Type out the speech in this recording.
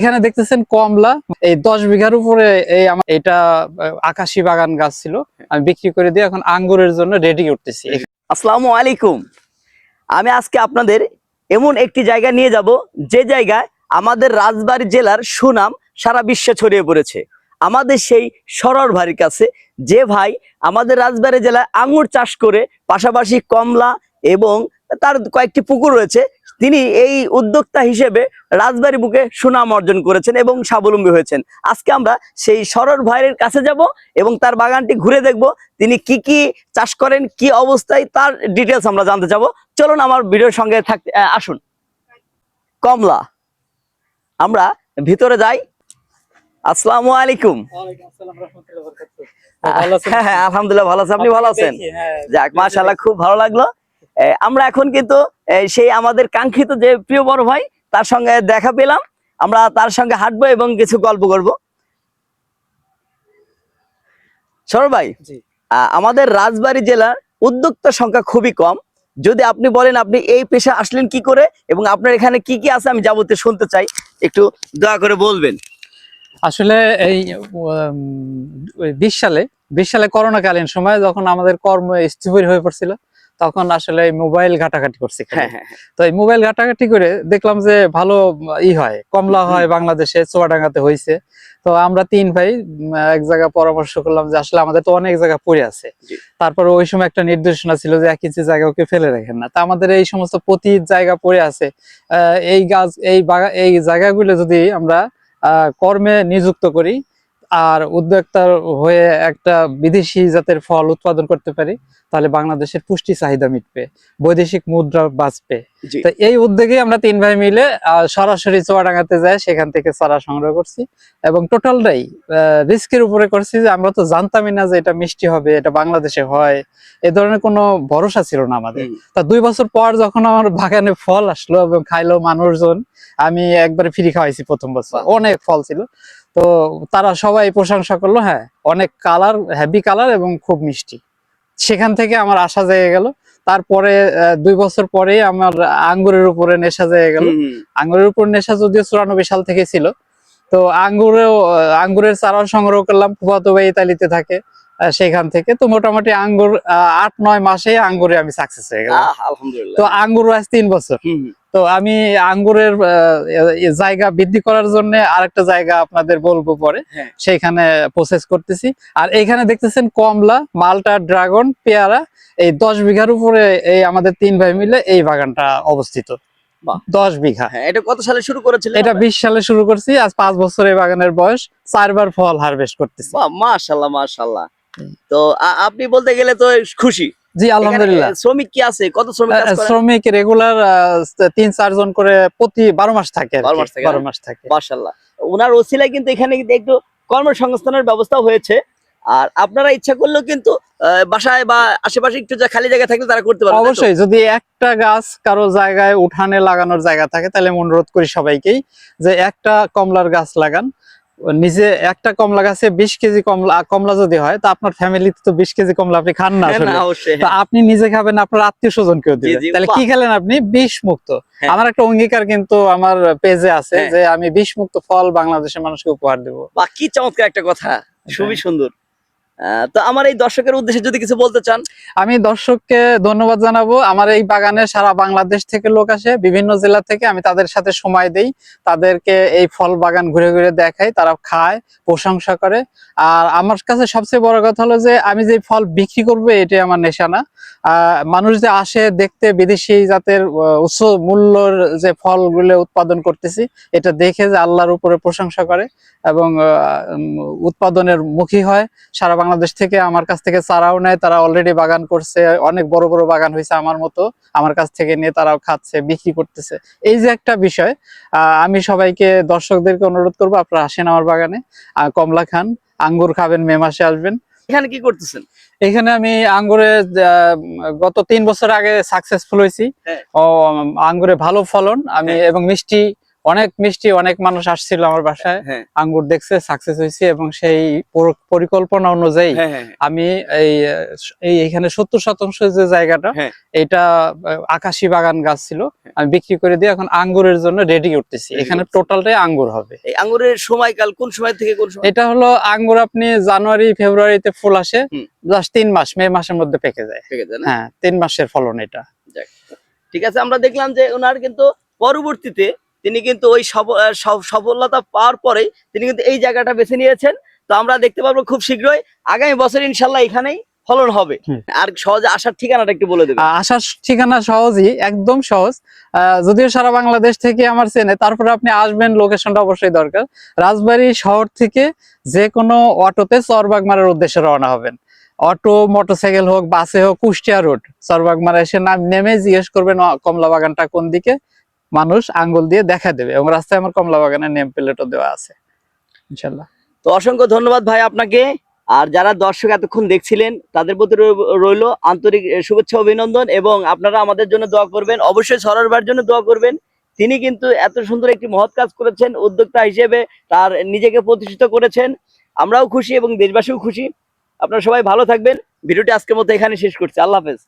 এখানে দেখতেছেন কমলা। এই দশ বিঘার উপরে এই আমার এটা আকাশি বাগান গাছ ছিল। আমি বিক্রি করে দিয়ে এখন আঙ্গুরের জন্য রেডি করতেছি। আসসালামু আলাইকুম। আমি আজকে আপনাদের এমন একটি জায়গা নিয়ে যাব, যে জায়গায় আমাদের রাজবাড়ী জেলার সুনাম সারা বিশ্বে ছড়িয়ে পড়েছে। আমাদের সেই সরর ভাইয়ের কাছে, যে ভাই আমাদের রাজবাড়ী জেলায় আঙুর চাষ করে, পাশাপাশি কমলা এবং তার কয়েকটি পুকুর রয়েছে তিনি এই উদ্যোক্তা হিসেবে রাজবাড়ী বুকে সুনাম অর্জন করেছেন এবং স্বাবলম্বী হয়েছেন। আজকে আমরা সেই সরর ভাইয়ের কাছে যাব এবং তার বাগানটি ঘুরে দেখব। তিনি কি কি চাষ করেন কি অবস্থায় তার ডিটেলস আমরা জানতে যাব। চলুন আমার ভিডিওর সঙ্গে থাকতে আসুন। কমলা আমরা ভিতরে যাই। আসসালামু আলাইকুম। হ্যাঁ হ্যাঁ আলহামদুলিল্লাহ ভালো আছি আপনি ভালো আছেন? হ্যাঁ, যাক মাশাআল্লাহ খুব ভালো লাগল। আমরা এখন কিন্তু সেই আমাদের কাঙ্ক্ষিত যে প্রিয় বড় ভাই তার সঙ্গে দেখা পেলাম। আমরা তার সঙ্গে হাঁটবো এবং কিছু গল্প করব। সরল ভাই আমাদের রাজবাড়ী জেলার উদ্যোক্তার সংখ্যা খুবই কম। যদি আপনি বলেন আপনি এই পেশা আসলেন কি করে এবং আপনার এখানে কি কি আছে আমি যাবতীয় শুনতে চাই। একটু দয়া করে বলবেন। আসলে এই বিশ সালে বিশ সালে করোনাকালীন সময় যখন আমাদের কর্ম স্থবির হয়ে পড়ছিল তখন আসলে মোবাইল ঘাটাঘাটি করছি। হ্যাঁ হ্যাঁ হ্যাঁ। তো এই মোবাইল ঘাটাঘাটি করে দেখলাম যে ভালো ই হয় কমলা হয় বাংলাদেশে চুয়াডাঙ্গাতে হয়েছে তো আমরা তিন ভাই এক জায়গায় পরামর্শ করলাম যে আসলে আমাদের তো অনেক জায়গা পড়ে আছে। তারপরে ওই সময় একটা নির্দেশনা ছিল যে এক ইঞ্চি জায়গা ওকে ফেলে রাখেন না তা আমাদের এই সমস্ত প্রতি জায়গা পড়ে আছে আহ, এই গাছ এই বাগা এই জায়গাগুলো যদি আমরা আহ, কর্মে নিযুক্ত করি আর উদ্যোক্তার হয়ে একটা বিদেশি জাতের ফল উৎপাদন করতে পারি তাহলে বাংলাদেশের পুষ্টি চাহিদা মিটবে বৈদেশিক মুদ্রা বাঁচবে। তো এই উদ্যোগে আমরা তিন ভাই মিলে সরাসরি চুয়াডাঙ্গাতে যাই সেখান থেকে চারা সংগ্রহ করছি এবং টোটালটাই রিস্কের উপরে করছি যে আমরা তো জানতামই না যে এটা মিষ্টি হবে এটা বাংলাদেশে হয় এ ধরনের কোনো ভরসা ছিল না আমাদের। তা দুই বছর পর যখন আমার বাগানে ফল আসলো এবং খাইলো মানুষজন আমি একবারে ফ্রি খাওয়াইছি প্রথম বছর অনেক ফল ছিল। তো তারা সবাই প্রশংসা করল হ্যাঁ অনেক কালার হ্যাভি কালার এবং খুব মিষ্টি। সেখান থেকে আমার আশা জেগে গেল। তারপরে দুই বছর পরে আমার আঙ্গুরের উপরে নেশা জেগে গেল। আঙ্গুরের উপর নেশা যদিও চুরানব্বই সাল থেকে ছিল তো আঙ্গুরেও আঙ্গুরের চারা সংগ্রহ করলাম। ফুফাতো ভাই ইতালিতে থাকে। সেখান থেকে তো মোটামুটি আঙ্গুর আট নয় মাসে আঙ্গুরে আমি সাকসেস হয়ে গেলাম। আলহামদুলিল্লাহ। তো আঙ্গুর আজ তিন বছর। তো আমি আঙ্গুরের জায়গা বৃদ্ধি করার জন্য আরেকটা জায়গা আপনাদের বলব পরে। হ্যাঁ। সেইখানে প্রসেস করতেছি। আর এইখানে দেখতেছেন কমলা মালটা ড্রাগন পেয়ারা এই দশ বিঘার উপরে এই আমাদের তিন ভাই মিলে এই বাগানটা অবস্থিত। দশ বিঘা। হ্যাঁ এটা কত সালে শুরু করেছিল এটা বিশ সালে শুরু করছি আজ পাঁচ বছর এই বাগানের বয়স চারবার ফল হারভেস্ট করতেছি। মাশাল্লাহ মাশাল্লাহ হুম। তো আপনি বলতে গেলে তো খুশি। জি আলহামদুলিল্লাহ। শ্রমিক কি আছে? কত শ্রমিক শ্রমিক রেগুলার তিন চারজন করে প্রতি বারো মাস থাকে বারো মাস থাকে, বারো না? মাস থাকে। মাশাল্লাহ ওনার ওসিলায় কিন্তু এখানে কিন্তু একটু কর্মসংস্থানের ব্যবস্থা হয়েছে। আর আপনারা ইচ্ছা করলেও কিন্তু বাসায় বা আশেপাশে একটু যা খালি জায়গা থাকলে তারা করতে পারবে তো? অবশ্যই যদি একটা গাছ কারও জায়গায় উঠানে লাগানোর জায়গা থাকে তাহলে অনুরোধ করি সবাইকেই যে একটা কমলার গাছ লাগান। নিজে একটা কমলা গাছে বিশ কেজি কমলা কমলা যদি হয় তা আপনার ফ্যামিলিতে তো বিশ কেজি কমলা আপনি খান না হ্যাঁ, তো হ্যাঁ। আপনি নিজে খাবেন আপনার আত্মীয় স্বজনকেও দিবেন। তাহলে কি খেলেন আপনি? বিষ মুক্ত। হ্যাঁ। আমার একটা অঙ্গীকার কিন্তু আমার পেজে আছে। যে আমি বিষ মুক্ত ফল বাংলাদেশের মানুষকে উপহার দেবো। বা কি চমৎকার একটা কথা। খুবই সুন্দর। তো আমার এই দর্শকের উদ্দেশ্যে যদি কিছু বলতে চান। আমি দর্শককে ধন্যবাদ জানাব। আমার এই বাগানে সারা বাংলাদেশ থেকে লোক আসে বিভিন্ন জেলা থেকে। আমি তাদের সাথে সময় দেই তাদেরকে এই ফল বাগান ঘুরে ঘুরে দেখাই তারা খায় প্রশংসা করে। আর আমার কাছে সবচেয়ে বড় কথা হলো যে আমি যে ফল বিক্রি করব এটাই আমার নেশা না আহ, মানুষ যে আসে দেখতে বিদেশি জাতের উচ্চ মূল্যর যে ফলগুলো উৎপাদন করতেছি এটা দেখে যে আল্লাহর উপরে প্রশংসা করে। এবং উৎপাদনের মুখী হয়। সারা বাংলাদেশ থেকে আমার কাছ থেকে চারাও নেয় তারা অলরেডি বাগান করছে। অনেক বড় বড় বাগান হয়েছে আমার মতো। আমার কাছ থেকে নিয়ে তারাও খাচ্ছে বিক্রি করতেছে। এই যে একটা বিষয় আমি সবাইকে দর্শকদেরকে অনুরোধ করব আপনারা আসেন আমার বাগানে। কমলা খান আঙ্গুর খাবেন মে মাসে আসবেন। এখানে কি করতেছেন? এখানে আমি আঙ্গুরে গত তিন বছর আগে সাকসেসফুল হয়েছি। হ্যাঁ। আঙ্গুরে ভালো ফলন আমি হ্যাঁ। এবং মিষ্টি অনেক মিষ্টি অনেক মানুষ আসছিল আমার বাসায়। হ্যাঁ। আঙ্গুর দেখছে সাকসেস হয়েছে এবং সেই পরিকল্পনা অনুযায়ী হ্যাঁ হ্যাঁ আমি এই আহ, এই এখানে সত্তর শতাংশ যে জায়গাটা। এটা আকাশি বাগান গাছ ছিল। আমি বিক্রি করে দিয়ে এখন আঙ্গুরের জন্য রেডি করতেছি। এখানে। টোটালটাই আঙ্গুর হবে। এই আঙ্গুরের সময়কাল কোন সময় থেকে কোন সময়? এটা হলো আঙ্গুর আপনি জানুয়ারি ফেব্রুয়ারিতে ফুল আসে। জাস্ট তিন মাস মে মাসের মধ্যে পেকে যায়। হ্যাঁ তিন মাসের ফলন এটা। ঠিক আছে আমরা দেখলাম যে ওনার কিন্তু পরবর্তীতে তিনি কিন্তু ওই সফ- সফলতা পাওয়ার পরে তিনি কিন্তু এই জায়গাটা বেছে নিয়েছেন। তো আমরা দেখতে পাবো খুব শীঘ্রই আগামী বছর ইনশাল্লাহ এখানেই ফলন হবে। আর সহজে আসার ঠিকানাটা একটু বলে দেবেন। আসার ঠিকানা সহজই একদম সহজ। যদিও সারা বাংলাদেশ থেকে আমার চেনে তারপরে আপনি আসবেন লোকেশনটা অবশ্যই দরকার। রাজবাড়ী শহর থেকে যে কোনো অটোতে চরবাগমারের উদ্দেশ্যে রওনা হবেন। অটো মোটরসাইকেল হোক বাসে হোক কুষ্টিয়া রোড চরবাগমারা এসে নাম নেমে জিজ্ঞেস করবেন কমলা বাগানটা কোন দিকে? মানুষ আঙ্গুল দিয়ে দেখা দেবে এবং রাস্তায় আমার কমলা বাগানের নেম প্লেটও দেওয়া আছে, ইনশাল্লাহ। তো অসংখ্য ধন্যবাদ ভাই আপনাকে। আর যারা দর্শক এতক্ষণ দেখছিলেন, তাদের প্রতি রইল আন্তরিক শুভেচ্ছা, অভিনন্দন এবং আপনারা আমাদের জন্য দোয়া করবেন। অবশ্যই সরোরবার জন্য দোয়া করবেন। তিনি কিন্তু এত সুন্দর একটি মহৎ কাজ করেছেন, উদ্যোক্তা হিসেবে তার নিজেকে প্রতিষ্ঠিত করেছেন। আমরাও খুশি এবং দেশবাসীও খুশি। আপনারা সবাই ভালো থাকবেন। ভিডিওটি আজকের মতো এখানে শেষ করছি। আল্লাহ হাফেজ।